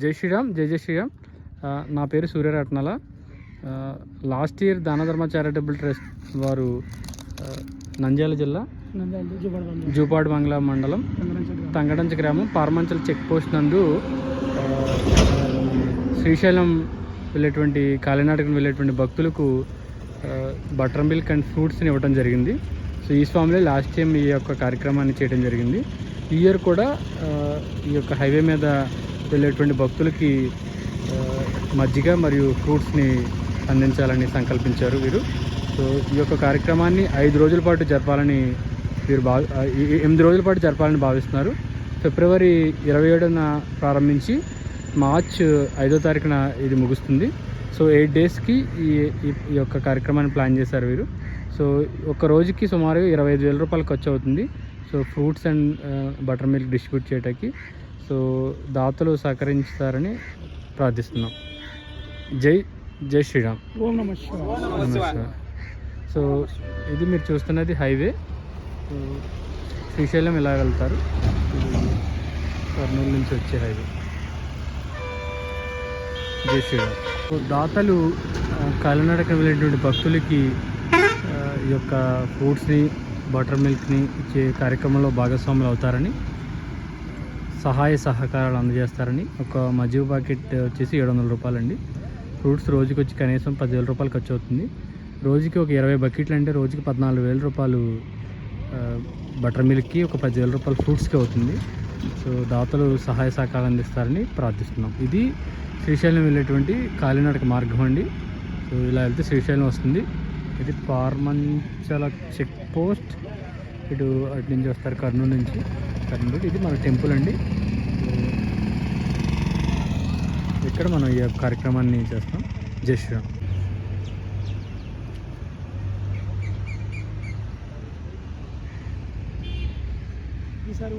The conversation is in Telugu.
జై శ్రీరామ్ జై జై శ్రీరామ్. నా పేరు సూర్యరత్నాల. లాస్ట్ ఇయర్ దాన ధర్మ చారిటబుల్ ట్రస్ట్ వారు నంద్యాల జిల్లా జూపాడు బంగ్లా మండలం తంగడంచ గ్రామం. పార్మంచల్ చెక్ పోస్ట్ నందు శ్రీశైలం వెళ్ళేటువంటి కాలినాటకం వెళ్ళేటువంటి భక్తులకు బటర్ మిల్క్ అండ్ ఫ్రూట్స్ని ఇవ్వడం జరిగింది. సో ఈ స్వామిలో లాస్ట్ టైం ఈ యొక్క కార్యక్రమాన్ని చేయడం జరిగింది. ఈ ఇయర్ కూడా ఈ యొక్క హైవే మీద వెళ్ళేటువంటి భక్తులకి మజ్జిగ మరియు ఫ్రూట్స్ని అందించాలని సంకల్పించారు వీరు. సో ఈ యొక్క కార్యక్రమాన్ని ఐదు రోజుల పాటు జరపాలని వీరు భావి ఎనిమిది రోజుల పాటు జరపాలని భావిస్తున్నారు. ఫిబ్రవరి ఇరవై ఏడున ప్రారంభించి మార్చ్ ఐదో తారీఖున ఇది ముగుస్తుంది. సో ఎయిట్ డేస్కి ఈ ఈ- ఈ యొక్క కార్యక్రమాన్ని ప్లాన్ చేశారు వీరు. సో ఒక రోజుకి సుమారు ఇరవై ఐదు వేల రూపాయలు ఖర్చు అవుతుంది. So fruits and butter milk distribute చేయడానికి సో దాతలు సహకరించుతారని ప్రార్థిస్తున్నాం. జై జై శ్రీరామ్. ఓం నమ శివాయ. నమస్కారం సో ఇది మీరు చూస్తున్నది హైవే. సో శ్రీశైలం ఇలా వెళ్తారు? కర్నూలు నుంచి వచ్చే హైవే. జై శ్రీరామ్. సో దాతలు కాలినడక వెళ్ళేటువంటి భక్తులకి ఈ యొక్క ఫ్రూట్స్ని బటర్ మిల్క్ని ఇచ్చే కార్యక్రమంలో భాగస్వాములు అవుతారని సహాయ సహకారాలు అందజేస్తారని ఒక మజ్జిగ ప్యాకెట్ వచ్చేసి ఏడు వందల రూపాయలండి. ఫ్రూట్స్ రోజుకి వచ్చి కనీసం పదివేల రూపాయలు ఖర్చు అవుతుంది రోజుకి ఒక ఇరవై బకెట్లు అంటే రోజుకి పద్నాలుగు వేల రూపాయలు బటర్ మిల్క్కి ఒక పదివేల రూపాయలు ఫ్రూట్స్కి అవుతుంది. సో దాతలు సహాయ సహకారాలు అందిస్తారని ప్రార్థిస్తున్నాం. ఇది శ్రీశైలం వెళ్ళేటువంటి కాలినడక మార్గం అండి. సో ఇలా వెళ్తే శ్రీశైలం వస్తుంది. ఇది పార్మంచల చెక్ పోస్ట్. ఇటు అటు నుంచి వస్తారు కర్నూలు నుంచి. కర్నూలు ఇది మన టెంపుల్ అండి. ఇక్కడ మనం ఈ కార్యక్రమాన్ని చేస్తాం. జై శ్రీరామ్. ఈసారి